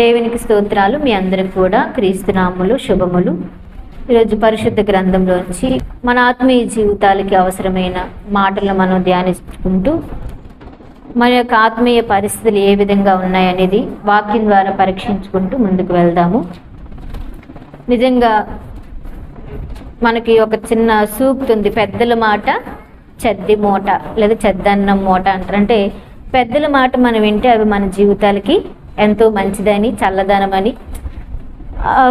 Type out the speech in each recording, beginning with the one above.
దేవునికి స్తోత్రాలు. మీ అందరికి కూడా క్రీస్తునాములు శుభములు. ఈరోజు పరిశుద్ధ గ్రంథంలోంచి మన ఆత్మీయ జీవితాలకి అవసరమైన మాటలను మనం ధ్యానించుకుంటూ మన యొక్క ఆత్మీయ పరిస్థితులు ఏ విధంగా ఉన్నాయనేది వాక్యం ద్వారా పరీక్షించుకుంటూ ముందుకు వెళ్దాము. నిజంగా మనకి ఒక చిన్న సూక్తి ఉంది. పెద్దల మాట చెద్ది మూట లేదా చెద్దన్నం మూట అంటారు. అంటే పెద్దల మాట మనం వింటే అవి మన జీవితాలకి ఎంతో మంచిదని చల్లదనమని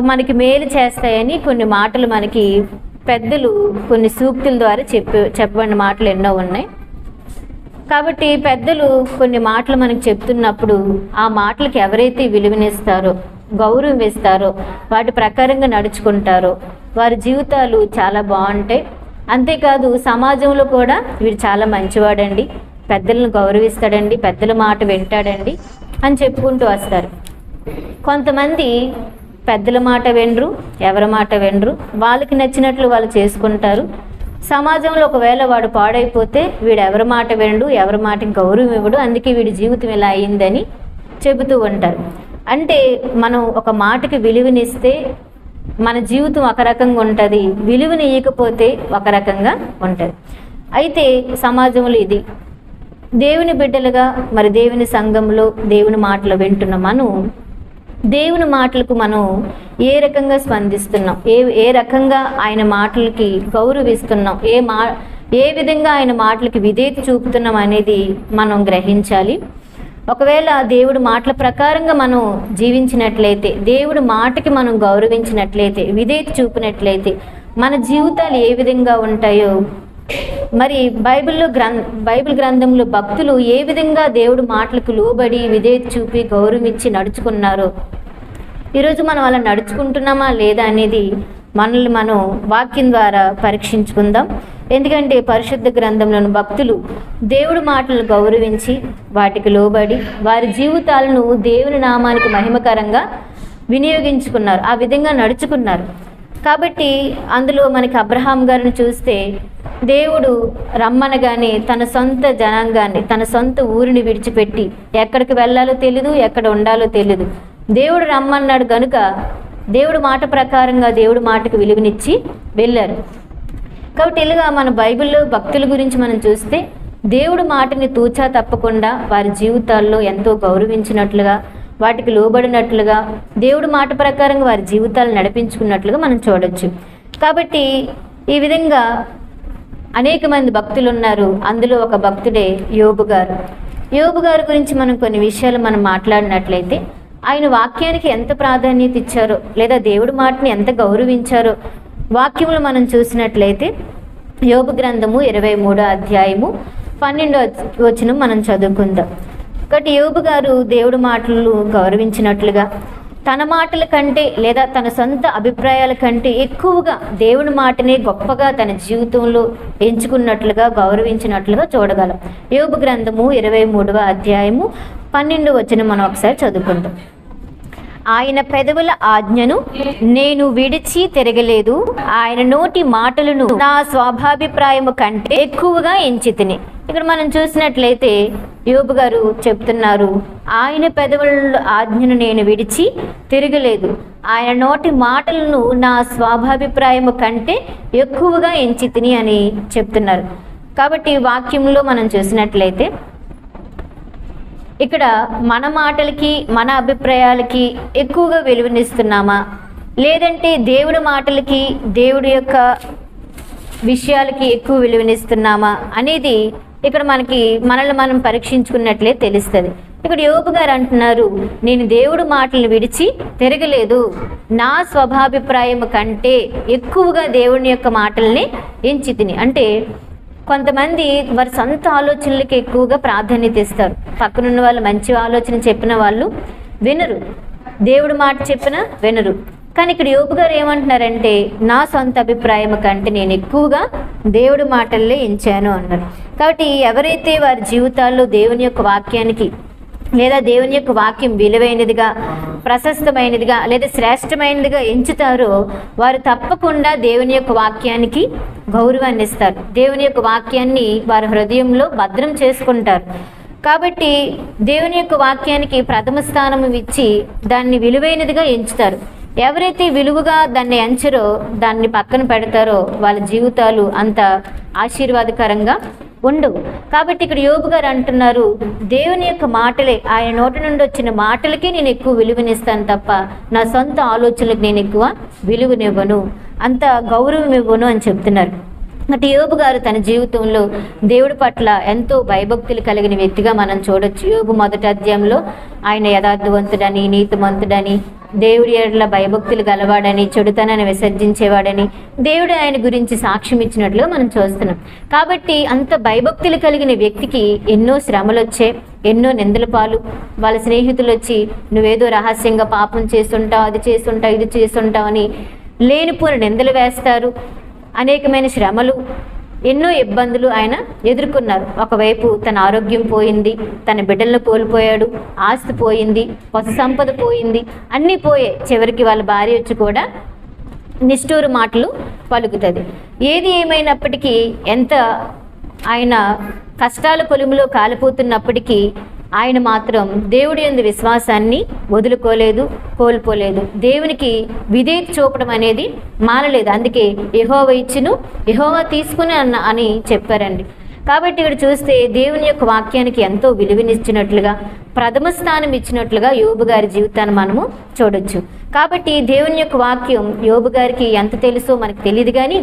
మనకి మేలు చేస్తాయని కొన్ని మాటలు మనకి పెద్దలు కొన్ని సూక్తుల ద్వారా చెప్పి చెప్పబడిన మాటలు ఎన్నో ఉన్నాయి. కాబట్టి పెద్దలు కొన్ని మాటలు మనకు చెప్తున్నప్పుడు ఆ మాటలకు ఎవరైతే విలువనిస్తారో గౌరవం ఇస్తారో వాటి ప్రకారంగా నడుచుకుంటారో వారి జీవితాలు చాలా బాగుంటాయి. అంతేకాదు సమాజంలో కూడా వీడు చాలా మంచివాడండి. పెద్దలను గౌరవిస్తాడండి పెద్దల మాట వింటాడండి. అని చెప్పుకుంటూ వస్తారు. కొంతమంది పెద్దల మాట వెండ్రు ఎవరి మాట వెండ్రు వాళ్ళకి నచ్చినట్లు వాళ్ళు చేసుకుంటారు. సమాజంలో ఒకవేళ వాడు పాడైపోతే వీడు ఎవరి మాట వెండు ఎవరి మాట గౌరవం ఇవ్వడు. అందుకే వీడి జీవితం ఇలా అయిందని చెబుతూ ఉంటారు. అంటే మనం ఒక మాటకి విలువనిస్తే మన జీవితం ఒక రకంగా ఉంటుంది. విలువని ఇవ్వకపోతే ఒక రకంగా ఉంటుంది. అయితే సమాజంలో ఇది దేవుని బిడ్డలుగా మరి దేవుని సంఘంలో దేవుని మాటలు వింటున్న మనం దేవుని మాటలకు మనం ఏ రకంగా స్పందిస్తున్నాం? ఏ ఏ రకంగా ఆయన మాటలకి గౌరవిస్తున్నాం? ఏ మా ఏ విధంగా ఆయన మాటలకి విధేయత చూపుతున్నాం అనేది మనం గ్రహించాలి. ఒకవేళ దేవుడు మాటల ప్రకారంగా మనం జీవించినట్లయితే దేవుడు మాటకి మనం గౌరవించినట్లయితే విధేయత చూపినట్లయితే మన జీవితాలు ఏ విధంగా ఉంటాయో మరి బైబిల్లో గ్రం బైబిల్ గ్రంథంలో భక్తులు ఏ విధంగా దేవుడు మాటలకు లోబడి విధేయత చూపి గౌరవించి నడుచుకున్నారో? ఈరోజు మనం అలా నడుచుకుంటున్నామా లేదా అనేది మనల్ని మనం వాక్యం ద్వారా పరీక్షించుకుందాం. ఎందుకంటే పరిశుద్ధ గ్రంథంలోని భక్తులు దేవుడి మాటలను గౌరవించి వాటికి లోబడి వారి జీవితాలను దేవుని నామానికి మహిమకరంగా వినియోగించుకున్నారు. ఆ విధంగా నడుచుకున్నారు. కాబట్టి అందులో మనకి అబ్రహాం గారిని చూస్తే దేవుడు రమ్మనగానే తన సొంత జనాంగాన్ని తన సొంత ఊరిని విడిచిపెట్టి ఎక్కడికి వెళ్ళాలో తెలీదు ఎక్కడ ఉండాలో తెలీదు. దేవుడు రమ్మన్నాడు గనుక దేవుడు మాట ప్రకారంగా దేవుడు మాటకు విలువనిచ్చి వెళ్ళారు. కాబట్టి ఇలాగా మన బైబిల్లో భక్తుల గురించి మనం చూస్తే దేవుడు మాటని తూచా తప్పకుండా వారి జీవితాల్లో ఎంతో గౌరవించినట్లుగా వాటికి లోబడినట్లుగా దేవుడు మాట ప్రకారంగా వారి జీవితాలు నడిపించుకున్నట్లుగా మనం చూడొచ్చు. కాబట్టి ఈ విధంగా అనేక మంది భక్తులు ఉన్నారు. అందులో ఒక భక్తుడే యోబు గారు. యోబు గారి గురించి మనం కొన్ని విషయాలు మనం మాట్లాడినట్లయితే ఆయన వాక్యానికి ఎంత ప్రాధాన్యత ఇచ్చారో లేదా దేవుడి మాటని ఎంత గౌరవించారో వాక్యములు మనం చూసినట్లయితే యోబు గ్రంథము ఇరవై మూడో అధ్యాయము పన్నెండో వచనం మనం చదువుకుందాం. కాబట్టి యోబు గారు దేవుడి మాటలు గౌరవించినట్లుగా తన మాటల కంటే లేదా తన సొంత అభిప్రాయాల కంటే ఎక్కువగా దేవుడి మాటనే గొప్పగా తన జీవితంలో ఎంచుకున్నట్లుగా గౌరవించినట్లుగా చూడగలం. యోగు గ్రంథము ఇరవై మూడవ అధ్యాయము పన్నెండు వచ్చిన మనం ఒకసారి చదువుకుంటాం ఆయన పెదవుల ఆజ్ఞను నేను విడిచి తిరగలేదు. ఆయన నోటి మాటలను నా స్వాభాభిప్రాయము కంటే ఎక్కువగా ఎంచితిని. ఇక్కడ మనం చూసినట్లయితే యోబు గారు చెప్తున్నారు ఆయన పెదవుల ఆజ్ఞను నేను విడిచి తిరగలేదు. ఆయన నోటి మాటలను నా స్వాభాభిప్రాయము కంటే ఎక్కువగా ఎంచితిని అని చెప్తున్నారు. కాబట్టి వాక్యంలో మనం చూసినట్లయితే ఇక్కడ మన మాటలకి మన అభిప్రాయాలకి ఎక్కువగా విలువనిస్తున్నామా? లేదంటే దేవుడి మాటలకి దేవుడి యొక్క విషయాలకి ఎక్కువ విలువనిస్తున్నామా అనేది ఇక్కడ మనకి మనల్ని మనం పరీక్షించుకున్నట్లే తెలుస్తుంది. ఇక్కడ యోగు గారు అంటున్నారు నేను దేవుడు మాటలను విడిచి తిరగలేదు. నా స్వభాభిప్రాయం కంటే ఎక్కువగా దేవుని యొక్క మాటల్ని ఎంచితిని అంటే కొంతమంది వారి సొంత ఆలోచనలకి ఎక్కువగా ప్రాధాన్యత ఇస్తారు. పక్కనున్న వాళ్ళు మంచి ఆలోచన చెప్పిన వాళ్ళు వినరు. దేవుడు మాట చెప్పిన వినరు. కానీ ఇక్కడ యోపు గారు ఏమంటున్నారంటే నా సొంత అభిప్రాయం కంటే నేను ఎక్కువగా దేవుడి మాటల్లే ఎంచాను అన్నారు. కాబట్టి ఎవరైతే వారి జీవితాల్లో దేవుని యొక్క వాక్యానికి లేదా దేవుని యొక్క వాక్యం విలువైనదిగా ప్రశస్తమైనదిగా లేదా శ్రేష్టమైనదిగా ఎంచుతారో వారు తప్పకుండా దేవుని యొక్క వాక్యానికి గౌరవాన్ని ఇస్తారు. దేవుని యొక్క వాక్యాన్ని వారి హృదయంలో భద్రం చేసుకుంటారు. కాబట్టి దేవుని యొక్క వాక్యానికి ప్రథమ స్థానం ఇచ్చి దాన్ని విలువైనదిగా ఎంచుతారు. ఎవరైతే విలువగా దాన్ని ఎంచరో దాన్ని పక్కన పెడతారో వాళ్ళ జీవితాలు అంత ఆశీర్వాదకరంగా ఉండవు. కాబట్టి ఇక్కడ యోబు గారు అంటున్నారు దేవుని యొక్క మాటలే ఆయన నోటి నుండి వచ్చిన మాటలకే నేను ఎక్కువ విలువనిస్తాను తప్ప నా సొంత ఆలోచనలకు నేను ఎక్కువ విలువనివ్వను. అంత గౌరవం ఇవ్వను అని చెప్తున్నారు. అంటే యోబు గారు తన జీవితంలో దేవుడి పట్ల ఎంతో భయభక్తులు కలిగిన వ్యక్తిగా మనం చూడొచ్చు. యోబు మొదటి అధ్యాయంలో ఆయన యథార్థవంతుడని నీతిమంతుడని దేవుడి ఏడల భయభక్తులు గలవాడని చెడుతనాన్ని విసర్జించేవాడని దేవుడు ఆయన గురించి సాక్ష్యం ఇచ్చినట్లుగా మనం చూస్తున్నాం. కాబట్టి అంత భయభక్తులు కలిగిన వ్యక్తికి ఎన్నో శ్రమలు వచ్చాయి ఎన్నో నిందల పాలు. వాళ్ళ స్నేహితులు వచ్చి నువ్వేదో రహస్యంగా పాపం చేస్తుంటావు అది చేస్తుంటావు ఇది చేస్తుంటావు అని లేనిపోని నిందలు వేస్తారు. అనేకమైన శ్రమలు ఎన్నో ఇబ్బందులు ఆయన ఎదుర్కొన్నారు. ఒకవైపు తన ఆరోగ్యం పోయింది తన బిడ్డలను కోల్పోయాడు ఆస్తి పోయింది పశు సంపద పోయింది అన్నీ పోయే చివరికి వాళ్ళ భార్య వచ్చి కూడా నిష్ఠూరు మాటలు పలుకుతుంది. ఏది ఏమైనప్పటికీ ఎంత ఆయన కష్టాల కొలుములో కాలిపోతున్నప్పటికీ ఆయన మాత్రం దేవుడి యందు విశ్వాసాన్ని వదులుకోలేదు కోల్పోలేదు. దేవునికి విధేయత చూపడం అనేది మానలేదు అందుకే యహోవ ఇచ్చును యహోవ తీసుకుని అన్న అని చెప్పారండి. కాబట్టి ఇక్కడ చూస్తే దేవుని యొక్క వాక్యానికి ఎంతో విలువనిచ్చినట్లుగా ప్రథమ స్థానం ఇచ్చినట్లుగా యోబు గారి జీవితాన్ని మనము చూడొచ్చు. కాబట్టి దేవుని యొక్క వాక్యం యోబు గారికి ఎంత తెలుసో మనకు తెలియదు కానీ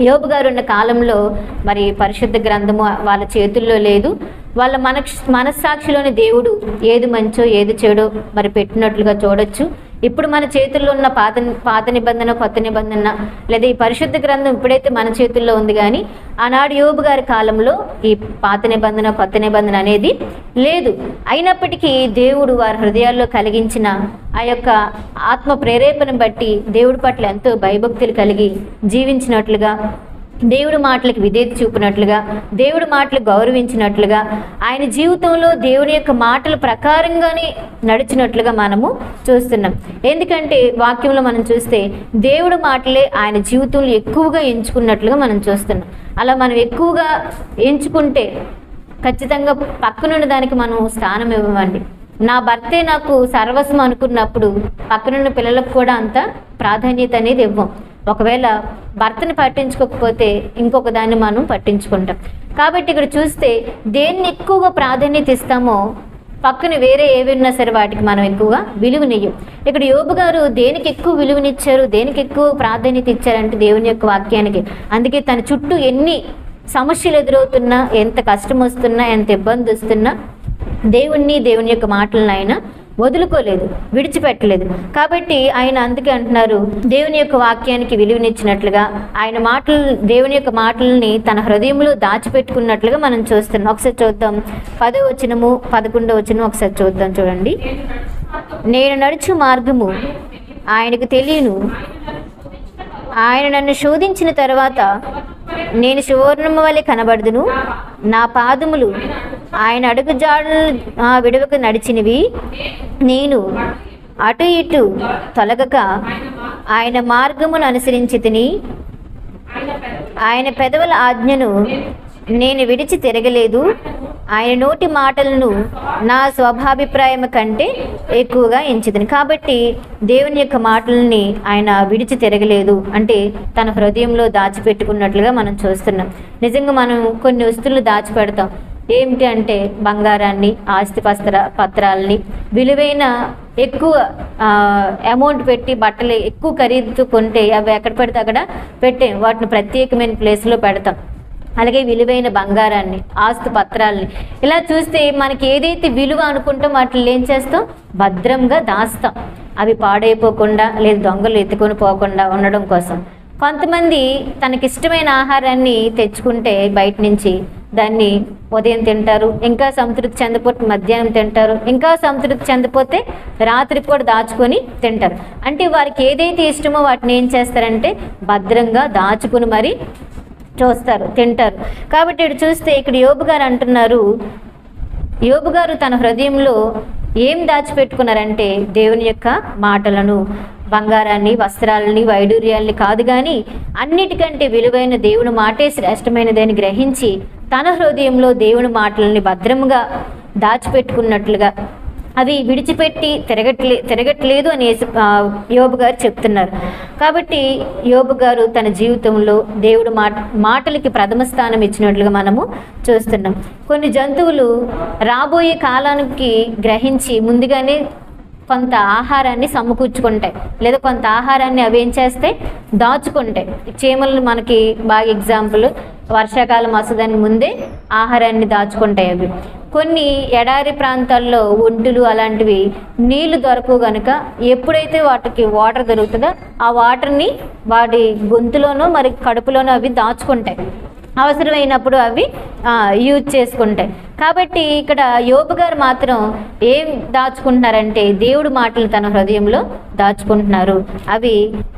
యోబు గారు ఉన్న కాలంలో మరి పరిశుద్ధ గ్రంథము వాళ్ళ చేతుల్లో లేదు. వాళ్ళ మన మనస్సాక్షిలోని దేవుడు ఏది మంచో ఏది చెడో మరి పెట్టినట్లుగా చూడొచ్చు. ఇప్పుడు మన చేతుల్లో ఉన్న పాత పాత నిబంధన కొత్త నిబంధన లేదా ఈ పరిశుద్ధ గ్రంథం ఇప్పుడైతే మన చేతుల్లో ఉంది కానీ ఆనాడు యోబు గారి కాలంలో ఈ పాత నిబంధన కొత్త నిబంధన అనేది లేదు. అయినప్పటికీ దేవుడు వారి హృదయాల్లో కలిగించిన ఆ యొక్క ఆత్మ ప్రేరేపణ బట్టి దేవుడి పట్ల ఎంతో భయభక్తులు కలిగి జీవించినట్లుగా దేవుడి మాటలకు విధేత చూపినట్లుగా దేవుడి మాటలు గౌరవించినట్లుగా ఆయన జీవితంలో దేవుని యొక్క మాటల ప్రకారంగానే నడిచినట్లుగా మనము చూస్తున్నాం. ఎందుకంటే వాక్యంలో మనం చూస్తే దేవుడి మాటలే ఆయన జీవితంలో ఎక్కువగా ఎంచుకున్నట్లుగా మనం చూస్తున్నాం. అలా మనం ఎక్కువగా ఎంచుకుంటే ఖచ్చితంగా పక్కనున్న దానికి మనం స్థానం ఇవ్వమండి. నా భర్తే నాకు సర్వస్వం అనుకున్నప్పుడు పక్కనున్న పిల్లలకు కూడా అంత ప్రాధాన్యత అనేది ఇవ్వం. ఒకవేళ భర్తని పట్టించుకోకపోతే ఇంకొక దాన్ని మనం పట్టించుకుంటాం. కాబట్టి ఇక్కడ చూస్తే దేన్ని ఎక్కువగా ప్రాధాన్యత ఇస్తామో పక్కన వేరే ఏవి ఉన్నా సరే వాటికి మనం ఎక్కువగా విలువనియ్యం. ఇక్కడ యోబు గారు దేనికి ఎక్కువ విలువనిచ్చారు దేనికి ఎక్కువ ప్రాధాన్యత ఇచ్చారంటే దేవుని యొక్క వాక్యానికి. అందుకే తన చుట్టూ ఎన్ని సమస్యలు ఎదురవుతున్నా ఎంత కష్టం వస్తున్నా ఎంత ఇబ్బంది వస్తున్నా దేవుణ్ణి దేవుని యొక్క మాటలను ఆయన వదులుకోలేదు విడిచిపెట్టలేదు. కాబట్టి ఆయన అందుకే అంటున్నారు దేవుని యొక్క వాక్యానికి విలువనిచ్చినట్లుగా ఆయన మాటలు దేవుని యొక్క మాటలని తన హృదయంలో దాచిపెట్టుకున్నట్లుగా మనం చూస్తున్నాం. ఒకసారి చూద్దాం. పదో వచనము పదకొండో వచనం ఒకసారి చూద్దాం చూడండి. నేను నడుచు మార్గము ఆయనకు తెలియను. ఆయన నన్ను శోధించిన తర్వాత నేను సువర్ణము వలె కనబడుదును. నా పాదములు ఆయన అడుగు జాడలు ఆ విడవకు నడిచినవి. నేను అటు ఇటు తొలగక ఆయన మార్గమును అనుసరించి తిని ఆయన పెదవుల ఆజ్ఞను నేను విడిచి తిరగలేదు. ఆయన నోటి మాటలను నా స్వభాభిప్రాయం కంటే ఎక్కువగా ఎంచుతుంది కాబట్టి దేవుని యొక్క మాటలని ఆయన విడిచి తిరగలేదు అంటే తన హృదయంలో దాచిపెట్టుకున్నట్లుగా మనం చూస్తున్నాం. నిజంగా మనం కొన్ని వస్తువులు దాచిపెడతాం. ఏమిటి అంటే బంగారాన్ని ఆస్తి పస్త్ర పత్రాలని విలువైన ఎక్కువ అమౌంట్ పెట్టి బట్టలు ఎక్కువ ఖరీదు కొంటే అవి ఎక్కడ పెడితే అక్కడ పెట్టే వాటిని ప్రత్యేకమైన ప్లేస్లో పెడతాం. అలాగే విలువైన బంగారాన్ని ఆస్తు పత్రాలని ఇలా చూస్తే మనకి ఏదైతే విలువ అనుకుంటాం వాటిని ఏం చేస్తాం? భద్రంగా దాస్తాం. అవి పాడైపోకుండా లేదా దొంగలు ఎత్తుకొని పోకుండా ఉండడం కోసం. కొంతమంది తనకిష్టమైన ఆహారాన్ని తెచ్చుకుంటే బయట నుంచి దాన్ని ఉదయం తింటారు ఇంకా సంతృప్తి చెందపోతే మధ్యాహ్నం తింటారు ఇంకా సంతృప్తి చెందపోతే రాత్రి కూడా దాచుకొని తింటారు. అంటే వారికి ఏదైతే ఇష్టమో వాటిని ఏం చేస్తారంటే భద్రంగా దాచుకుని మరి చూస్తారు తింటారు. కాబట్టి ఇక్కడ చూస్తే ఇక్కడ యోబు గారు అంటున్నారు యోబు గారు తన హృదయంలో ఏం దాచిపెట్టుకున్నారంటే దేవుని యొక్క మాటలను. బంగారాన్ని వస్త్రాలని వైడూర్యాల్ని కాదు కానీ అన్నిటికంటే విలువైన దేవుని మాటే శ్రేష్టమైనదని గ్రహించి తన హృదయంలో దేవుని మాటలని భద్రంగా దాచిపెట్టుకున్నట్లుగా అవి విడిచిపెట్టి తిరగట్లే తిరగట్లేదు అని యోబు గారు చెప్తున్నారు. కాబట్టి యోబు గారు తన జీవితంలో దేవుడు మాట మాటలకి ప్రథమ స్థానం ఇచ్చినట్లుగా మనము చూస్తున్నాం. కొన్ని జంతువులు రాబోయే కాలానికి గ్రహించి ముందుగానే కొంత ఆహారాన్ని సమకూర్చుకుంటాయి. లేదా కొంత ఆహారాన్ని అవి ఏం చేస్తాయి? దాచుకుంటాయి. చీమలు మనకి బాగా ఎగ్జాంపుల్ వర్షాకాలం వస్తుందని ముందే ఆహారాన్ని దాచుకుంటాయి అవి. కొన్ని ఎడారి ప్రాంతాల్లో ఒంటులు అలాంటివి నీళ్ళు దొరకవు గనుక ఎప్పుడైతే వాటికి వాటర్ దొరుకుతుందో ఆ వాటర్ని వాటి గొంతులోనో మరి కడుపులోనో అవి దాచుకుంటాయి. అవసరమైనప్పుడు అవి యూజ్ చేసుకుంటాయి. కాబట్టి ఇక్కడ యోబు గారు మాత్రం ఏం దాచుకుంటున్నారంటే దేవుడు మాటలు తన హృదయంలో దాచుకుంటున్నారు. అవి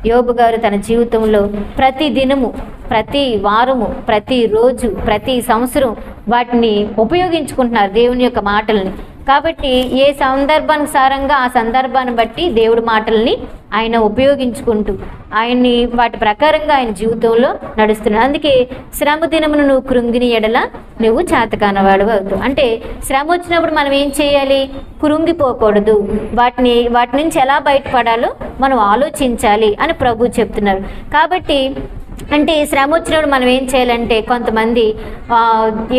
యోబు గారు తన జీవితంలో ప్రతి దినము ప్రతి వారము ప్రతి రోజు ప్రతి సంవత్సరం వాటిని ఉపయోగించుకుంటున్నారు దేవుని యొక్క మాటల్ని. కాబట్టి ఏ సందర్భానుసారంగా ఆ సందర్భాన్ని బట్టి దేవుడి మాటల్ని ఆయన ఉపయోగించుకుంటూ ఆయన్ని వాటి ప్రకారంగా ఆయన జీవితంలో నడుస్తున్నాడు. అందుకే శ్రమ దినమును నువ్వు కృంగిని ఎడల నువ్వు చేతకానవాడు అవుతావు. అంటే శ్రమ వచ్చినప్పుడు మనం ఏం చేయాలి? కృంగిపోకూడదు. వాటిని వాటి నుంచి ఎలా బయటపడాలో మనం ఆలోచించాలి అని ప్రభు చెప్తున్నారు. కాబట్టి అంటే శ్రమ వచ్చినప్పుడు మనం ఏం చేయాలంటే కొంతమంది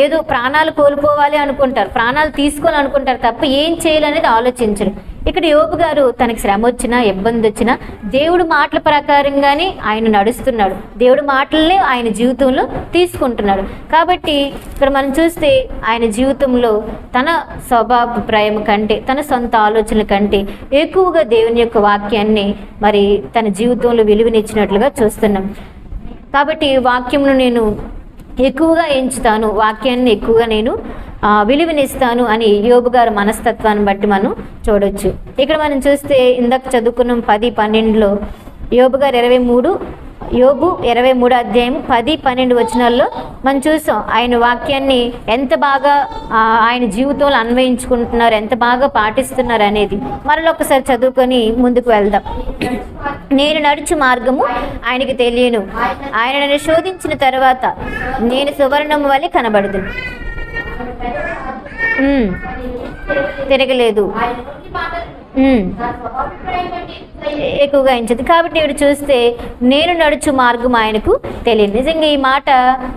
ఏదో ప్రాణాలు కోల్పోవాలి అనుకుంటారు ప్రాణాలు తీసుకోవాలి అనుకుంటారు తప్ప ఏం చేయాలనేది ఆలోచించరు. ఇక్కడ యోగు గారు తనకి శ్రమ వచ్చినా ఇబ్బంది వచ్చినా దేవుడు మాటల ప్రకారంగానే ఆయన నడుస్తున్నాడు. దేవుడి మాటలనే ఆయన జీవితంలో తీసుకుంటున్నాడు. కాబట్టి ఇక్కడ మనం చూస్తే ఆయన జీవితంలో తన స్వభాభిప్రాయం కంటే తన సొంత ఆలోచనల కంటే ఎక్కువగా దేవుని యొక్క వాక్యాన్ని మరి తన జీవితంలో విలువనిచ్చినట్లుగా చూస్తున్నాం. కాబట్టి వాక్యమును నేను ఎక్కువగా ఎంచుతాను. వాక్యాన్ని ఎక్కువగా నేను విలువనిస్తాను అని యోబు గారి మనస్తత్వాన్ని బట్టి మనం చూడొచ్చు. ఇక్కడ మనం చూస్తే ఇందాక చదువుకున్నాం పది పన్నెండులో యోబు గారు ఇరవై మూడు యోబు ఇరవై మూడు అధ్యాయం పది పన్నెండు వచనాల్లో మనం చూసాం ఆయన వాక్యాన్ని ఎంత బాగా ఆయన జీవితంలో అన్వయించుకుంటున్నారు ఎంత బాగా పాటిస్తున్నారు అనేది. మరొకసారి చదువుకొని ముందుకు వెళ్దాం. నేను నడుచు మార్గము ఆయనకి తెలియను. ఆయన నన్ను శోధించిన తర్వాత నేను సువర్ణము వలె కనబడదు. తిరగలేదు. ఎక్కువగా ఎంచదు. కాబట్టి ఇవి చూస్తే నేను నడుచు మార్గం ఆయనకు తెలియదు. నిజంగా ఈ మాట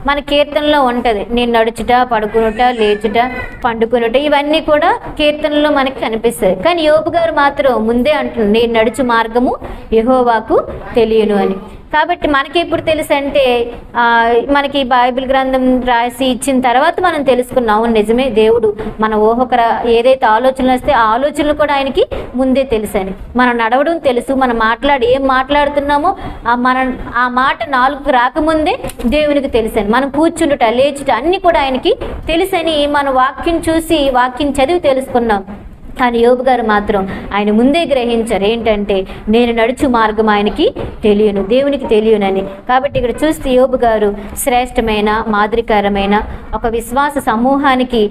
మన కీర్తనలో ఉంటుంది. నేను నడుచుట పడుకునుట లేచుట పండుకునుట ఇవన్నీ కూడా కీర్తనలో మనకి కనిపిస్తాయి. కానీ యోపు గారు మాత్రం ముందే అంటున్నారు నేను నడుచు మార్గము యహోవాకు తెలియను అని. కాబట్టి మనకి ఎప్పుడు తెలుసు అంటే మనకి బైబిల్ గ్రంథం రాసి ఇచ్చిన తర్వాత మనం తెలుసుకున్నాము నిజమే దేవుడు మన ఊహకర ఏదైతే ఆలోచనలు వస్తే ఆ ఆలోచనలు కూడా ఆయనకి ముందే తెలుసని. మనం నడవడం తెలుసు. మనం మాట్లాడి ఏం మాట్లాడుతున్నామో ఆ మన ఆ మాట నాలుగు రాకముందే దేవునికి తెలుసని. మనం కూర్చుండుట లేచుట అన్నీ కూడా ఆయనకి తెలుసని. మన వాక్యం చూసి వాక్యం చదివి తెలుసుకున్నాం. కానీ యోబు గారు మాత్రం ఆయన ముందే గ్రహించారు. ఏంటంటే నేను నడుచు మార్గం ఆయనకి తెలియను దేవునికి తెలియనని. కాబట్టి ఇక్కడ చూస్తే యోబు గారు శ్రేష్టమైన మాదిరికరమైన ఒక విశ్వాస సమూహానికి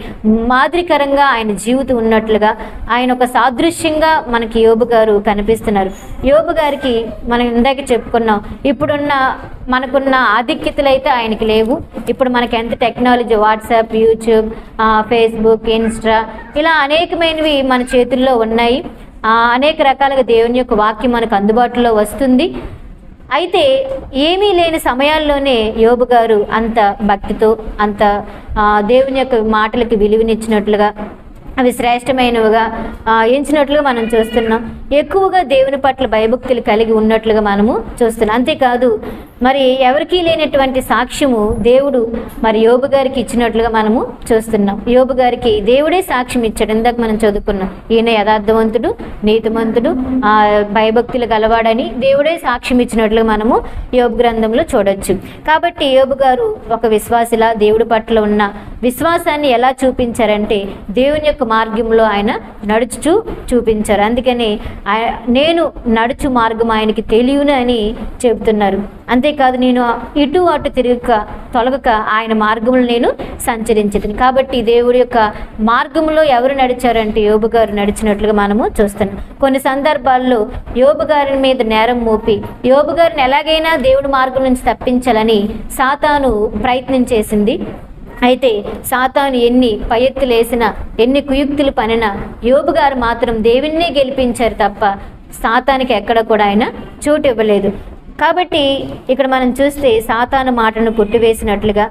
మాదిరికరంగా ఆయన జీవితం ఉన్నట్లుగా ఆయన ఒక సాదృశ్యంగా మనకి యోబు గారు కనిపిస్తున్నారు. యోబు గారికి మనం ఇందాక చెప్పుకున్నాం ఇప్పుడున్న మనకున్న ఆధిక్యతలు అయితే ఆయనకి లేవు. ఇప్పుడు మనకి ఎంత technology WhatsApp YouTube Facebook Insta ఇలా అనేకమైనవి మన చేతుల్లో ఉన్నాయి. అనేక రకాలుగా దేవుని యొక్క వాక్యం మనకు అందుబాటులో వస్తుంది. అయితే ఏమీ లేని సమయాల్లోనే యోబు గారు అంత భక్తితో అంత దేవుని యొక్క మాటలకి విలువనిచ్చినట్లుగా అవి శ్రేష్టమైనవిగా ఎంచినట్లుగా మనం చూస్తున్నాం. ఎక్కువగా దేవుని పట్ల భయభక్తులు కలిగి ఉన్నట్లుగా మనము చూస్తున్నాం. అంతేకాదు మరి ఎవరికీ లేనటువంటి సాక్ష్యము దేవుడు మరి యోబు గారికి ఇచ్చినట్లుగా మనము చూస్తున్నాం. యోబు గారికి దేవుడే సాక్ష్యం ఇచ్చాడు. ఇందాక మనం చదువుకున్నాం. ఈయన యథార్థవంతుడు నీతిమంతుడు ఆ, భయభక్తులు గలవాడని దేవుడే సాక్ష్యం ఇచ్చినట్లుగా మనము యోబు గ్రంథంలో చూడొచ్చు. కాబట్టి యోబు గారు ఒక విశ్వాసిలా దేవుడి పట్ల ఉన్న విశ్వాసాన్ని ఎలా చూపించారంటే దేవుని యొక్క మార్గంలో ఆయన నడుచు చూపించారు. అందుకని నేను నడుచు మార్గం ఆయనకి తెలియను అని చెబుతున్నారు. అంతేకాదు నేను ఇటు అటు తిరగక తొలగక ఆయన మార్గంలో నేను సంచరించదు కాబట్టి దేవుడి యొక్క మార్గంలో ఎవరు నడిచారంటే యోబు గారు నడిచినట్లుగా మనము చూస్తున్నాం. కొన్ని సందర్భాల్లో యోబు గారి మీద నేరం మోపి యోబు గారిని ఎలాగైనా దేవుడి మార్గం నుంచి తప్పించాలని సాతాను ప్రయత్నం చేసింది. అయితే సాతాను ఎన్ని పయెత్తులేసిన ఎన్ని కుయుక్తులు పనిన యోబు గారు మాత్రం దేవుణ్ణే గెలిపించారు తప్ప సాతానికి ఎక్కడ కూడా ఆయన చోటు ఇవ్వలేదు. కాబట్టి ఇక్కడ మనం చూస్తే సాతాను మాటను పుట్టివేసినట్లుగా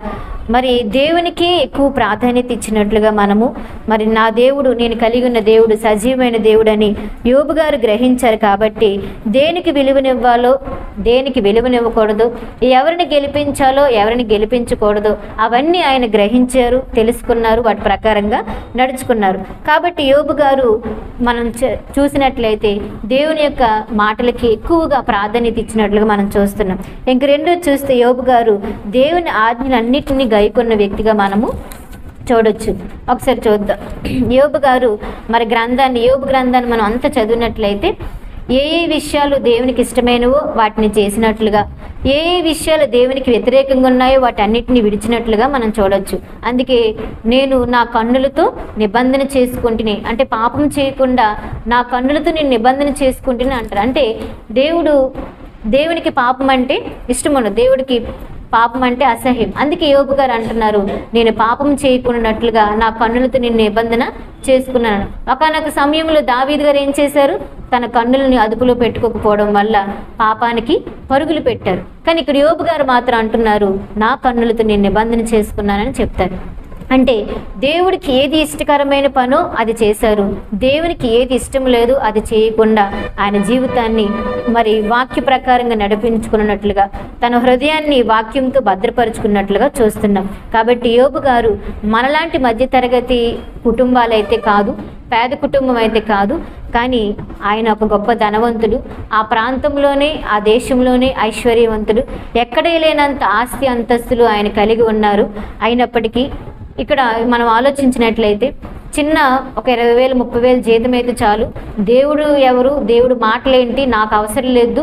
మరి దేవునికి ఎక్కువ ప్రాధాన్యత ఇచ్చినట్లుగా మనము మరి నా దేవుడు నేను కలిగి ఉన్న దేవుడు సజీవమైన దేవుడని యోబు గారు గ్రహించారు కాబట్టి దేనికి విలువనివ్వాలో దేనికి విలువనివ్వకూడదు ఎవరిని గెలిపించాలో ఎవరిని గెలిపించకూడదు అవన్నీ ఆయన గ్రహించారు తెలుసుకున్నారు వాటి ప్రకారంగా నడుచుకున్నారు. కాబట్టి యోబు గారు మనం చ- చూసినట్లయితే దేవుని యొక్క మాటలకి ఎక్కువగా ప్రాధాన్యత ఇచ్చినట్లుగా మనం చూస్తున్నాం. ఇంక రెండో చూస్తే యోబు గారు దేవుని ఆజ్ఞలన్నింటినీ గైకొన్న వ్యక్తిగా మనము చూడొచ్చు. ఒకసారి చూద్దాం. యోబు గారు మరి గ్రంథాన్ని యోబు గ్రంథాన్ని మనం అంత చదివినట్లయితే ఏ ఏ విషయాలు దేవునికి ఇష్టమైనవో వాటిని చేసినట్లుగా ఏ ఏ విషయాలు దేవునికి వ్యతిరేకంగా ఉన్నాయో వాటి అన్నిటిని విడిచినట్లుగా మనం చూడొచ్చు. అందుకే నేను నా కన్నులతో నిబంధన చేసుకుంటుని అంటే పాపం చేయకుండా నా కన్నులతో నేను నిబంధన చేసుకుంటుని అంటారు. అంటే దేవుడు దేవునికి పాపం అంటే ఇష్టం దేవుడికి పాపం అంటే అసహ్యం. అందుకే యోబు గారు అంటున్నారు నేను పాపం చేయకున్నట్లుగా నా కన్నులతో నేను నిబంధన చేసుకున్నాను. ఒకనొక సమయంలో దావీద్ గారు ఏం చేశారు? తన కన్నులని అదుపులో పెట్టుకోకపోవడం వల్ల పాపానికి పరుగులు పెట్టారు. కానీ ఇక్కడ యోబు గారు మాత్రం అంటున్నారు నా కన్నులతో నేను నిబంధన చేసుకున్నానని చెప్తారు. అంటే దేవుడికి ఏది ఇష్టకరమైన పనో అది చేశారు. దేవునికి ఏది ఇష్టం లేదు అది చేయకుండా ఆయన జీవితాన్ని మరి వాక్య ప్రకారంగా నడిపించుకున్నట్లుగా తన హృదయాన్ని వాక్యంతో భద్రపరుచుకున్నట్లుగా చూస్తున్నాం. కాబట్టి యోబు గారు మనలాంటి మధ్యతరగతి కుటుంబాలైతే కాదు పేద కుటుంబం అయితే కాదు కానీ ఆయన ఒక గొప్ప ధనవంతుడు. ఆ ప్రాంతంలోనే ఆ దేశంలోనే ఐశ్వర్యవంతుడు. ఎక్కడే లేనంత ఆస్తి అంతస్తులు ఆయన కలిగి ఉన్నారు. అయినప్పటికీ ఇక్కడ మనం ఆలోచించినట్లయితే చిన్న ఒక ఇరవై వేలు ముప్పై వేలు జీతం అయితే చాలు. దేవుడు ఎవరు? దేవుడు మాటలేంటి? నాకు అవసరం లేదు.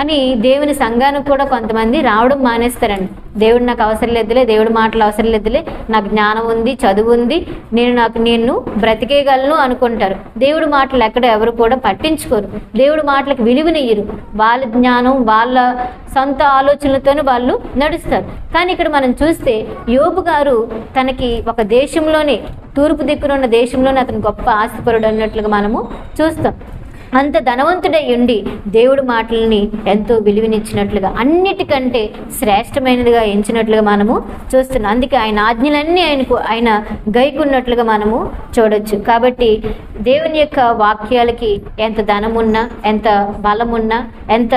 అని దేవుని సంఘానికి కూడా కొంతమంది రావడం మానేస్తారండి. దేవుడు నాకు అవసరం లేదులే దేవుడి మాటలు అవసరం లేదులే నాకు జ్ఞానం ఉంది చదువు ఉంది నేను నాకు నేను బ్రతికేయగలను అనుకుంటారు. దేవుడి మాటలు ఎక్కడ ఎవరు కూడా పట్టించుకోరు. దేవుడి మాటలకు విలువనియ్యరు. వాళ్ళ జ్ఞానం వాళ్ళ సొంత ఆలోచనలతోనే వాళ్ళు నడుస్తారు. కానీ ఇక్కడ మనం చూస్తే యోబు గారు తనకి ఒక దేశంలోనే తూర్పు దిక్కునున్న దేశంలోనే అతను గొప్ప ఆస్తిపరుడు అన్నట్లుగా మనము చూస్తాం. అంత ధనవంతుడై ఉండి దేవుడి మాటలని ఎంతో విలువనిచ్చినట్లుగా అన్నిటికంటే శ్రేష్టమైనదిగా ఎంచినట్లుగా మనము చూస్తున్నాం. అందుకే ఆయన ఆజ్ఞలన్నీ ఆయనకు ఆయన గైకున్నట్లుగా మనము చూడొచ్చు. కాబట్టి దేవుని యొక్క వాక్యాలకి ఎంత ధనమున్నా ఎంత బలమున్నా ఎంత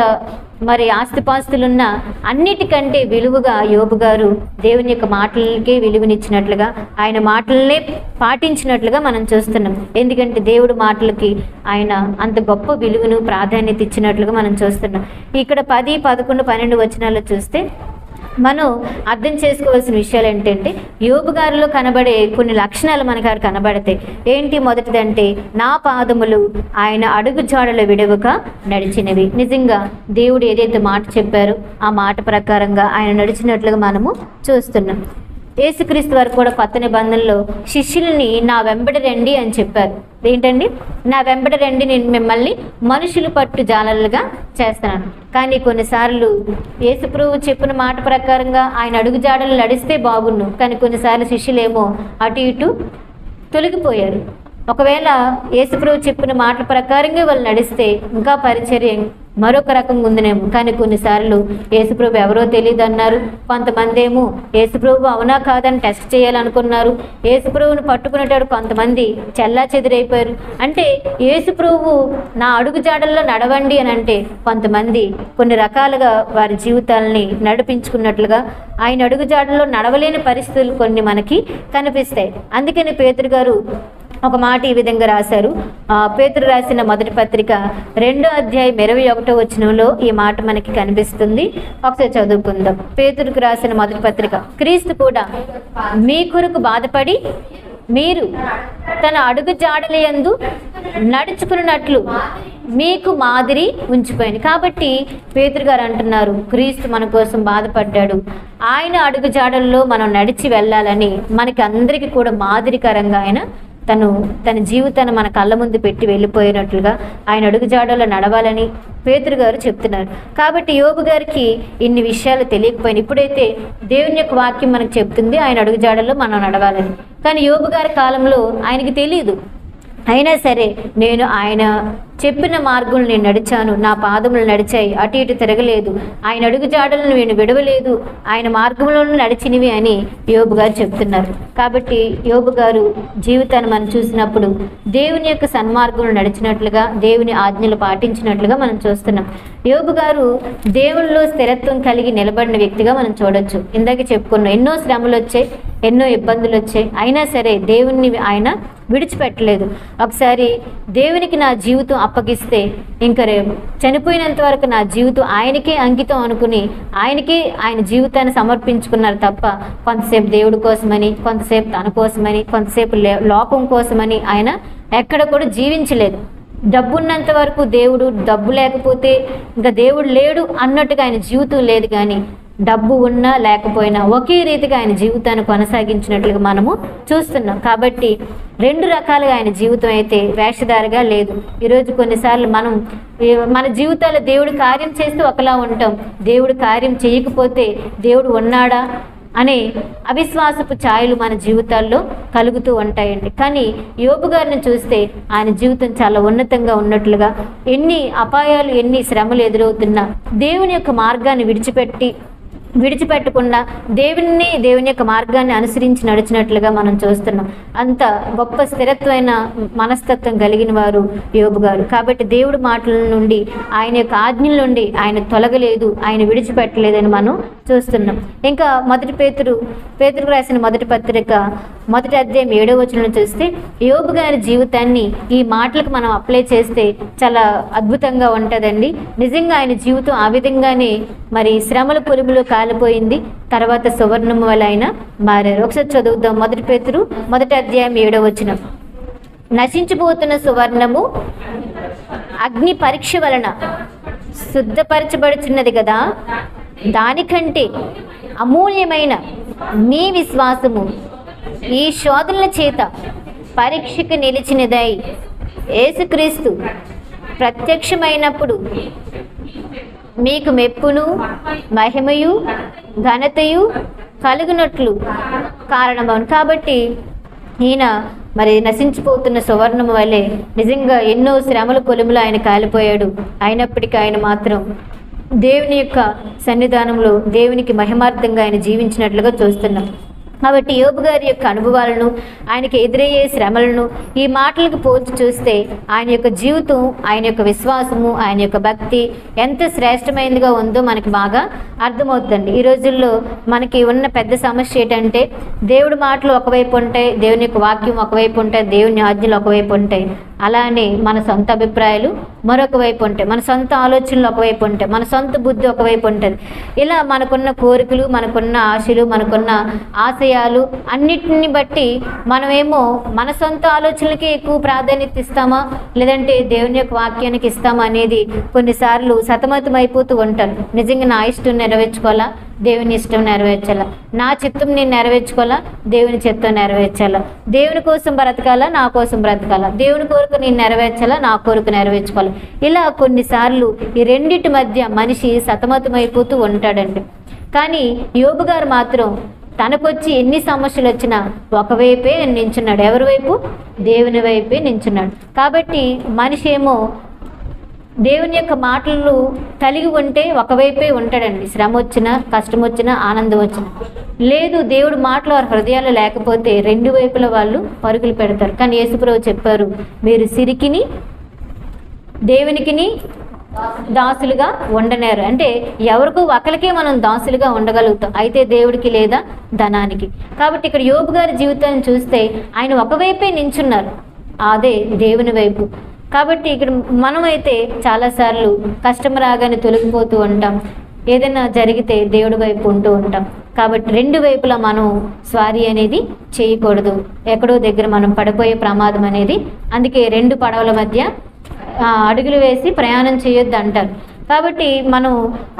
మరి ఆస్తిపాస్తులున్న అన్నిటికంటే విలువగా యోబు గారు దేవుని యొక్క మాటలకే విలువనిచ్చినట్లుగా ఆయన మాటలనే పాటించినట్లుగా మనం చూస్తున్నాం. ఎందుకంటే దేవుడు మాటలకి ఆయన అంత గొప్ప విలువను ప్రాధాన్యత ఇచ్చినట్లుగా మనం చూస్తున్నాం. ఇక్కడ పది పదకొండు పన్నెండు వచనాలు చూస్తే మనం అర్థం చేసుకోవాల్సిన విషయాలు ఏంటంటే యోబు గారిలో కనబడే కొన్ని లక్షణాలు మనకు అక్కడ కనబడతాయి ఏంటి మొదటిదంటే నా పాదములు ఆయన అడుగు జాడలు విడవక నడిచినవి. నిజంగా దేవుడు ఏదైతే మాట చెప్పారో ఆ మాట ప్రకారంగా ఆయన నడిచినట్లుగా మనము చూస్తున్నాం. యేసుక్రీస్తు వారు కూడా కొత్త నిబంధనలో శిష్యుల్ని నా వెంబడి రండి అని చెప్పారు. ఏంటండి నా వెంబడి రండి నేను మిమ్మల్ని మనుషులు పట్టు జాలలుగా చేస్తున్నాను కానీ కొన్నిసార్లు యేసుప్రభు చెప్పిన మాట ప్రకారంగా ఆయన అడుగు జాడలు నడిస్తే బాగుండు. కానీ కొన్నిసార్లు శిష్యులేమో అటు ఇటు తొలగిపోయారు. ఒకవేళ యేసుప్రభు చెప్పిన మాటల ప్రకారంగా వాళ్ళు నడిస్తే ఇంకా పరిచర్య మరొక రకంగా ఉందినేమో కానీ కొన్నిసార్లు యేసుప్రభు ఎవరో తెలియదు అన్నారు కొంతమంది ఏమో యేసుప్రభు అవునా కాదని టెస్ట్ చేయాలనుకున్నారు. యేసుప్రభుని పట్టుకునేటప్పుడు కొంతమంది చెల్లా చెదిరైపోయారు. అంటే యేసుప్రభు నా అడుగు జాడల్లో నడవండి అని అంటే కొంతమంది కొన్ని రకాలుగా వారి జీవితాలని నడిపించుకున్నట్లుగా ఆయన అడుగు జాడల్లో నడవలేని పరిస్థితులు కొన్ని మనకి కనిపిస్తాయి. అందుకని పేతురు గారు ఒక మాట ఈ విధంగా రాశారు. ఆ, పేతురు రాసిన మొదటి పత్రిక రెండో అధ్యాయం ఇరవై ఒకటో వచనంలో ఈ మాట మనకి కనిపిస్తుంది. ఒకసారి చదువుకుందాం. పేతురుకు రాసిన మొదటి పత్రిక క్రీస్తు కూడా మీ కొరకు బాధపడి మీరు తన అడుగు జాడలయందు నడుచుకున్నట్లు మీకు మాదిరి ఉంచిపోయింది. కాబట్టి పేతురు గారు అంటున్నారు క్రీస్తు మన కోసం బాధపడ్డాడు. ఆయన అడుగు జాడల్లో మనం నడిచి వెళ్ళాలని మనకి అందరికీ కూడా మాదిరికరంగా ఆయన తను తన జీవితాన్ని మన కళ్ళ ముందు పెట్టి వెళ్ళిపోయినట్లుగా ఆయన అడుగుజాడలో నడవాలని పేతురు గారు చెప్తున్నారు. కాబట్టి యోగు గారికి ఇన్ని విషయాలు తెలియకపోయినా ఇప్పుడైతే దేవుని యొక్క వాక్యం మనకు చెప్తుంది. ఆయన అడుగుజాడలో మనం నడవాలని. కానీ యోగు గారి కాలంలో ఆయనకి తెలియదు అయినా సరే నేను ఆయన చెప్పిన మార్గం నేను నడిచాను. నా పాదములు నడిచాయి. అటు ఇటు తిరగలేదు. ఆయన అడుగు జాడలను నేను విడవలేదు. ఆయన మార్గంలోనూ నడిచినవి అని యోబు గారు చెప్తున్నారు. కాబట్టి యోబు గారు జీవితాన్ని మనం చూసినప్పుడు దేవుని యొక్క సన్మార్గంలో నడిచినట్లుగా దేవుని ఆజ్ఞలు పాటించినట్లుగా మనం చూస్తున్నాం. యోబు గారు దేవుల్లో స్థిరత్వం కలిగి నిలబడిన వ్యక్తిగా మనం చూడొచ్చు. ఇందాక చెప్పుకున్నాం ఎన్నో శ్రమలు వచ్చాయి ఎన్నో ఇబ్బందులు వచ్చాయి. అయినా సరే దేవుణ్ణి ఆయన విడిచిపెట్టలేదు. ఒకసారి దేవునికి నా జీవితం అప్పగిస్తే ఇంకా రేపు చనిపోయినంత వరకు నా జీవితం ఆయనకే అంకితం అనుకుని ఆయనకే ఆయన జీవితాన్ని సమర్పించుకున్నారు తప్ప కొంతసేపు దేవుడి కోసమని కొంతసేపు తన కోసమని కొంతసేపు లే- లోకం కోసమని ఆయన ఎక్కడ కూడా జీవించలేదు. డబ్బున్నంత వరకు దేవుడు డబ్బు లేకపోతే ఇంకా దేవుడు లేడు అన్నట్టుగా ఆయన జీవితం లేదు కానీ డబ్బు ఉన్నా లేకపోయినా ఒకే రీతిగా ఆయన జీవితాన్ని కొనసాగించినట్లుగా మనము చూస్తున్నాం. కాబట్టి రెండు రకాలుగా ఆయన జీవితం అయితే వేషధారగా లేదు. ఈరోజు కొన్నిసార్లు మనం మన జీవితాల్లో దేవుడు కార్యం చేస్తే ఒకలా ఉంటాం. దేవుడు కార్యం చేయకపోతే దేవుడు ఉన్నాడా అనే అవిశ్వాసపు ఛాయలు మన జీవితాల్లో కలుగుతూ ఉంటాయండి. కానీ యోబు గారిని చూస్తే ఆయన జీవితం చాలా ఉన్నతంగా ఉన్నట్లుగా ఎన్ని అపాయాలు ఎన్ని శ్రమలు ఎదురవుతున్నా దేవుని యొక్క మార్గాన్ని విడిచిపెట్టి విడిచిపెట్టకుండా దేవుని దేవుని యొక్క మార్గాన్ని అనుసరించి నడిచినట్లుగా మనం చూస్తున్నాం. అంత గొప్ప స్థిరత్వమైన మనస్తత్వం కలిగిన వారు యోబు గారు. కాబట్టి దేవుడి మాటల నుండి ఆయన యొక్క ఆజ్ఞల నుండి ఆయన తొలగలేదు ఆయన విడిచిపెట్టలేదని మనం చూస్తున్నాం. ఇంకా మొదటి పేతురు పేతురుకు రాసిన మొదటి పత్రిక మొదటి అధ్యాయం ఏడో వచనం చూస్తే యోబు గారి జీవితాన్ని ఈ మాటలకు మనం అప్లై చేస్తే చాలా అద్భుతంగా ఉంటుందండి. నిజంగా ఆయన జీవితం ఆ విధంగానే మరి శ్రమల పొలుములో కాలిపోయింది. తర్వాత సువర్ణము వలైన మారారు. ఒకసారి చదువుదాం. మొదటి పేతురు మొదటి అధ్యాయం ఏడవ వచ్చిన నశించిపోతున్న సువర్ణము అగ్ని పరీక్ష వలన శుద్ధపరచబడుచున్నది కదా. దానికంటే అమూల్యమైన మీ విశ్వాసము ఈ శోధనల చేత పరీక్షకు నిలిచినదై. యేసుక్రీస్తు ప్రత్యక్షమైనప్పుడు మీకు మెప్పును మహిమయు ఘనతయు కలుగునట్లు కారణమవును కాబట్టి ఈయన మరి నశించిపోతున్న సువర్ణము వలె నిజంగా ఎన్నో శ్రమల పొలుములు ఆయన కాలిపోయాడు. అయినప్పటికీ ఆయన మాత్రం దేవుని యొక్క సన్నిధానంలో దేవునికి మహిమార్థంగా ఆయన జీవించినట్లుగా చూస్తున్నాం. కాబట్టి యోబు గారి యొక్క అనుభవాలను ఆయనకి ఎదురయ్యే శ్రమలను ఈ మాటలకు పోల్చి చూస్తే ఆయన యొక్క జీవితం ఆయన యొక్క విశ్వాసము ఆయన యొక్క భక్తి ఎంత శ్రేష్టమైనదిగా ఉందో మనకి బాగా అర్థమవుతుంది ఈ రోజుల్లో మనకి ఉన్న పెద్ద సమస్య ఏంటంటే దేవుడి మాటలు ఒకవైపు ఉంటాయి దేవుని యొక్క వాక్యం ఒకవైపు ఉంటాయి దేవుని ఆజ్ఞలు ఒకవైపు ఉంటాయి. అలానే మన సొంత అభిప్రాయాలు మరొక వైపు ఉంటాయి మన సొంత ఆలోచనలు ఒకవైపు ఉంటాయి మన సొంత బుద్ధి ఒకవైపు ఉంటుంది. ఇలా మనకున్న కోరికలు మనకున్న ఆశలు మనకున్న ఆశయాలు అన్నిటిని బట్టి మనమేమో మన సొంత ఆలోచనలకి ఎక్కువ ప్రాధాన్యత ఇస్తామా? లేదంటే దేవుని యొక్క వాక్యానికి ఇస్తామా అనేది కొన్నిసార్లు సతమతం అయిపోతూ ఉంటాను. నిజంగా నా ఇష్టం నెరవేర్చుకోవాలా? దేవుని ఇష్టం నెరవేర్చాలా? నా చిత్తం నేను నెరవేర్చుకోవాలా? దేవుని చిత్తం నెరవేర్చాలా? దేవుని కోసం బ్రతకాలా? నా కోసం బ్రతకాలా? దేవుని కోరిక నేను నెరవేర్చాలా? నా కోరిక నెరవేర్చుకోవాలి? ఇలా కొన్నిసార్లు ఈ రెండిటి మధ్య మనిషి సతమతమైపోతూ ఉంటాడండి. కానీ యోబు గారు మాత్రం తనకొచ్చి ఎన్ని సమస్యలు వచ్చినా ఒకవైపే నించున్నాడు. ఎవరి వైపు? దేవుని వైపే నించున్నాడు. కాబట్టి మనిషి ఏమో దేవుని యొక్క మాటలు కలిగి ఉంటే ఒకవైపే ఉంటాడండి. శ్రమ వచ్చినా కష్టం వచ్చినా ఆనందం వచ్చినా. లేదు దేవుడు మాటలు వారి హృదయాలు లేకపోతే రెండు వైపుల వాళ్ళు పరుగులు పెడతారు. కానీ యేసుప్రభు చెప్పారు మీరు సిరికిని దేవునికిని దాసులుగా ఉండనేరు. అంటే ఎవరికి ఒకరికే మనం దాసులుగా ఉండగలుగుతాం. అయితే దేవుడికి లేదా ధనానికి. కాబట్టి ఇక్కడ యోబు గారి జీవితాన్ని చూస్తే ఆయన ఒకవైపే నించున్నారు. అదే దేవుని వైపు. కాబట్టి ఇక్కడ మనమైతే చాలాసార్లు కష్టం రాగానే తొలగిపోతూ ఉంటాం. ఏదైనా జరిగితే దేవుడి వైపు ఉంటూ ఉంటాం. కాబట్టి రెండు వైపులా మనం స్వారీ అనేది చేయకూడదు. ఎక్కడో దగ్గర మనం పడిపోయే ప్రమాదం అనేది. అందుకే రెండు పడవల మధ్య అడుగులు వేసి ప్రయాణం చేయొద్దు అంటారు. కాబట్టి మనం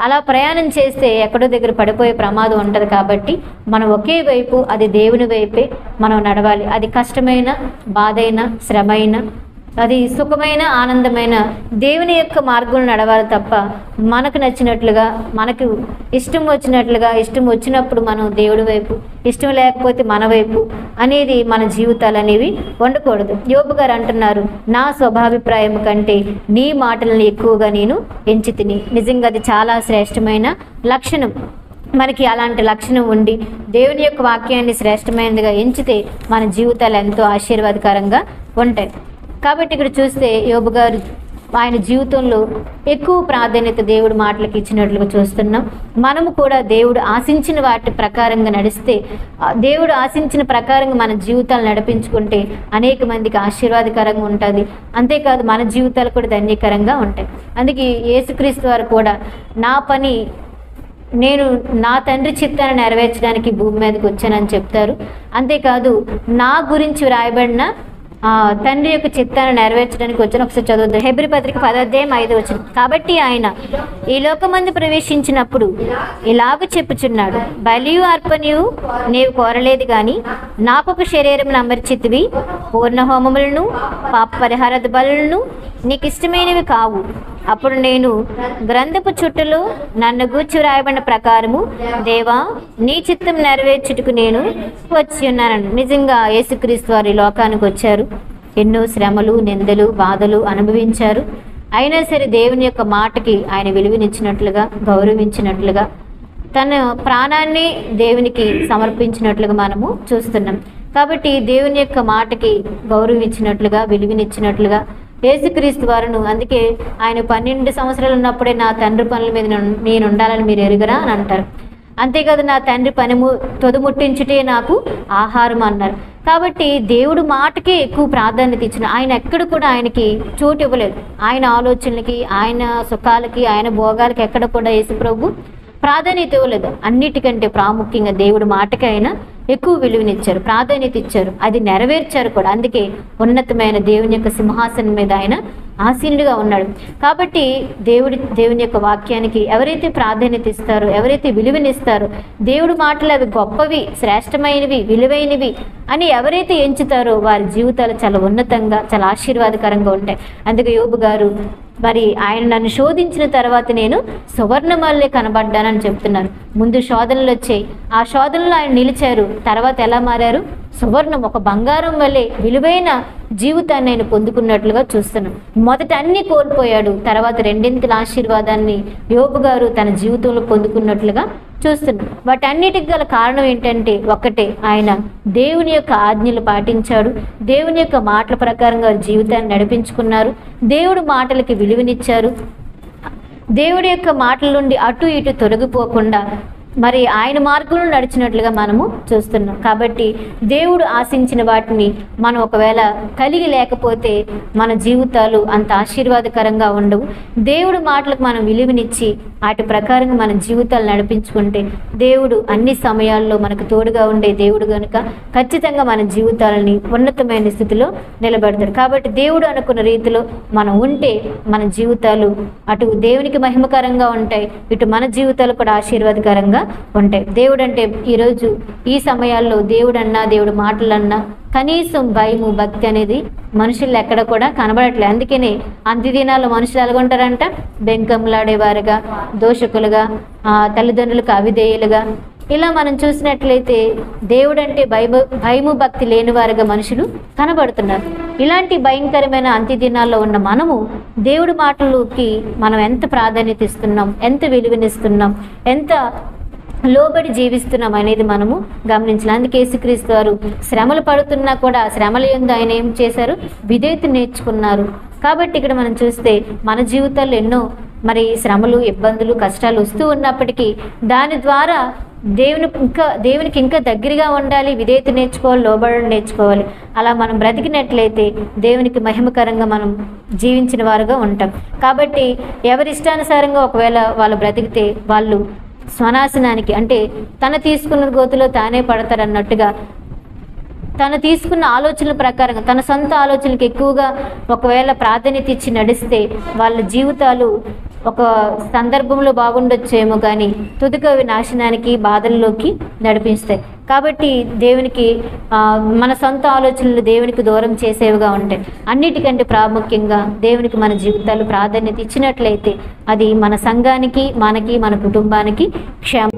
అలా ప్రయాణం చేస్తే ఎక్కడో దగ్గర పడిపోయే ప్రమాదం ఉంటుంది కాబట్టి మనం ఒకే వైపు అది దేవుని వైపే మనం నడవాలి. అది కష్టమైన బాధైన శ్రమైన అది సుఖమైన ఆనందమైన దేవుని యొక్క మార్గం నడవాలి తప్ప మనకు నచ్చినట్లుగా మనకు ఇష్టం వచ్చినట్లుగా ఇష్టం వచ్చినప్పుడు మనం దేవుడి వైపు ఇష్టం లేకపోతే మన వైపు అనేది మన జీవితాలు అనేవి ఉండకూడదు యోబు గారు అంటున్నారు నా స్వభాభిప్రాయం కంటే నీ మాటలను ఎక్కువగా నేను ఎంచి తిని నిజంగా అది చాలా శ్రేష్టమైన లక్షణం. మనకి అలాంటి లక్షణం ఉండి దేవుని యొక్క వాక్యాన్ని శ్రేష్టమైనదిగా ఎంచితే మన జీవితాలు ఎంతో ఆశీర్వాదకరంగా ఉంటాయి. కాబట్టి ఇక్కడ చూస్తే యోబు గారు ఆయన జీవితంలో ఎక్కువ ప్రాధాన్యత దేవుడు మాటలకు ఇచ్చినట్లుగా చూస్తున్నాం. మనము కూడా దేవుడు ఆశించిన వాటి ప్రకారంగా నడిస్తే దేవుడు ఆశించిన ప్రకారంగా మన జీవితాలు నడిపించుకుంటే అనేక మందికి ఆశీర్వాదకరంగా ఉంటుంది. అంతేకాదు మన జీవితాలు కూడా ధన్యకరంగా ఉంటాయి. అందుకే యేసుక్రీస్తు వారు కూడా నా పని నేను నా తండ్రి చిత్తాన్ని నెరవేర్చడానికి భూమి మీదకి వచ్చానని చెప్తారు. అంతేకాదు నా గురించి వ్రాయబడిన తండ్రి యొక్క చిత్తాన్ని నెరవేర్చడానికి వచ్చిన ఒకసారి చదువుతాం హెబ్రి పత్రిక పదార్థం ఐదు వచ్చిన కాబట్టి ఆయన ఈ లోకమందు ప్రవేశించినప్పుడు ఇలాగ చెప్పుచున్నాడు బలియు అర్పణయు నీవు కోరలేదు గాని నాకొక శరీరం అమర్చితివి. పూర్ణ హోమములను పాప పరిహార బలులను నీకు ఇష్టమైనవి కావు. అప్పుడు నేను గ్రంథపు చుట్టలో నన్ను గూర్చి వ్రాయబడిన ప్రకారము దేవా నీ చిత్తం నెరవేర్చుటకు నేను వచ్చి ఉన్నాను నిజంగా యేసుక్రీస్తు వారి లోకానికి వచ్చారు. ఎన్నో శ్రమలు నిందలు బాధలు అనుభవించారు. అయినా సరే దేవుని యొక్క మాటకి ఆయన విలువనిచ్చినట్లుగా గౌరవించినట్లుగా తన ప్రాణాన్ని దేవునికి సమర్పించినట్లుగా మనము చూస్తున్నాం. కాబట్టి దేవుని యొక్క మాటకి గౌరవించినట్లుగా విలువనిచ్చినట్లుగా యేసుక్రీస్తు వారును. అందుకే ఆయన పన్నెండు సంవత్సరాలు ఉన్నప్పుడే నా తండ్రి పనుల మీద నేను- ఉండాలని మీరు ఎరుగరా అని అంటారు. అంతేకాదు నా తండ్రి పని ము- తొదుముట్టించుటే నాకు ఆహారం అన్నారు. కాబట్టి దేవుడు మాటకే ఎక్కువ ప్రాధాన్యత ఇచ్చిన. ఆయన ఎక్కడ కూడా ఆయనకి చోటు ఇవ్వలేదు. ఆయన ఆలోచనలకి ఆయన సుఖాలకి ఆయన భోగాలకి ఎక్కడ కూడా యేసు ప్రభు ప్రాధాన్యత ఇవ్వలేదు. అన్నిటికంటే ప్రాముఖ్యంగా దేవుడు మాటకి ఆయన ఎక్కువ విలువనిచ్చారు ప్రాధాన్యత ఇచ్చారు అది నెరవేర్చారు కూడా. అందుకే ఉన్నతమైన దేవుని యొక్క సింహాసనం మీద ఆయన ఆసీనుడిగా ఉన్నాడు. కాబట్టి దేవుడి దేవుని యొక్క వాక్యానికి ఎవరైతే ప్రాధాన్యత ఇస్తారో ఎవరైతే విలువనిస్తారో దేవుడి మాటలు అవి గొప్పవి శ్రేష్టమైనవి విలువైనవి అని ఎవరైతే ఎంచుతారో వారి జీవితాలు చాలా ఉన్నతంగా చాలా ఆశీర్వాదకరంగా ఉంటాయి. అందుకే యోబు గారు మరి ఆయన నన్ను శోధించిన తర్వాత నేను సువర్ణమల్లే కనబడ్డానని చెప్తున్నారు. ముందు శోధనలు వచ్చాయి. ఆ శోధనలో ఆయన నిలిచారు. తర్వాత ఎలా మారారు? సువర్ణం ఒక బంగారం వలె విలువైన జీవితాన్ని ఆయన పొందుకున్నట్లుగా చూస్తున్నాం. మొదట అన్ని కోల్పోయాడు తర్వాత రెండింతల ఆశీర్వాదాన్ని యోబు గారు తన జీవితంలో పొందుకున్నట్లుగా చూస్తున్నాం. వాటన్నిటికి గల కారణం ఏంటంటే ఒకటే ఆయన దేవుని యొక్క ఆజ్ఞలు పాటించాడు దేవుని యొక్క మాటల ప్రకారంగా జీవితాన్ని నడిపించుకున్నారు దేవుడు మాటలకి విలువనిచ్చారు దేవుడి యొక్క మాటల నుండి అటు ఇటు తొలగిపోకుండా మరి ఆయన మార్గంలో నడిచినట్లుగా మనము చూస్తున్నాం. కాబట్టి దేవుడు ఆశించిన వాటిని మనం ఒకవేళ కలిగి లేకపోతే మన జీవితాలు అంత ఆశీర్వాదకరంగా ఉండవు. దేవుడు మాటలకు మనం విలువనిచ్చి వాటి ప్రకారంగా మన జీవితాలు నడిపించుకుంటే దేవుడు అన్ని సమయాల్లో మనకు తోడుగా ఉండే దేవుడు కనుక ఖచ్చితంగా మన జీవితాలని ఉన్నతమైన స్థితిలో నిలబెడతాడు. కాబట్టి దేవుడు అనుకున్న రీతిలో మనం ఉంటే మన జీవితాలు అటు దేవునికి మహిమకరంగా ఉంటాయి ఇటు మన జీవితాలు కూడా ఆశీర్వాదకరంగా ఉంటాయి. దేవుడు అంటే ఈరోజు ఈ సమయాల్లో దేవుడు అన్నా దేవుడు మాటలన్నా కనీసం భయము భక్తి అనేది మనుషులు ఎక్కడ కూడా కనబడట్లేదు అందుకనే అంత్య దినాల్లో మనుషులు ఎలాగుంటారంట? బెంకంలాడేవారుగా దోషకులుగా ఆ, తల్లిదండ్రులకు అవిధేయులుగా. ఇలా మనం చూసినట్లయితే దేవుడు అంటే భయము భక్తి లేనివారుగా మనుషులు కనబడుతున్నారు. ఇలాంటి భయంకరమైన అంత్య దినాల్లో ఉన్న మనము దేవుడి మాటలకి మనం ఎంత ప్రాధాన్యత ఇస్తున్నాం? ఎంత విలువనిస్తున్నాం ఎంత లోబడి జీవిస్తున్నాం అనేది మనము గమనించాలి. అందుకే యేసుక్రీస్తు వారు శ్రమలు పడుతున్నా కూడా శ్రమల ఎందు ఆయన ఏం చేశారు? విధేయత నేర్చుకున్నారు. కాబట్టి ఇక్కడ మనం చూస్తే మన జీవితాల్లో ఎన్నో మరి శ్రమలు ఇబ్బందులు కష్టాలు వస్తూ ఉన్నప్పటికీ దాని ద్వారా దేవుని ఇంకా దేవునికి ఇంకా దగ్గరగా ఉండాలి విధేయత నేర్చుకోవాలి లోబడడం నేర్చుకోవాలి. అలా మనం బ్రతికినట్లయితే దేవునికి మహిమకరంగా మనం జీవించిన వారుగా ఉంటాం. కాబట్టి ఎవరి ఇష్టానుసారంగా ఒకవేళ వాళ్ళు బ్రతికితే వాళ్ళు స్వనాశనానికి అంటే తన తీసుకున్న గోతులో తానే పడతారన్నట్టుగా తను తీసుకున్న ఆలోచనల ప్రకారంగా తన సొంత ఆలోచనలకు ఎక్కువగా ఒకవేళ ప్రాధాన్యత ఇచ్చి నడిస్తే వాళ్ళ జీవితాలు ఒక సందర్భంలో బాగుండొచ్చేమో కానీ తుదిక నాశనానికి బాధల్లోకి నడిపిస్తాయి. కాబట్టి దేవునికి మన సొంత ఆలోచనలు దేవునికి దూరం చేసేవిగా ఉంటాయి. అన్నిటికంటే ప్రాముఖ్యంగా దేవునికి మన జీవితాలు ప్రాధాన్యత ఇచ్చినట్లయితే అది మన సంఘానికి మనకి మన కుటుంబానికి క్షేమ.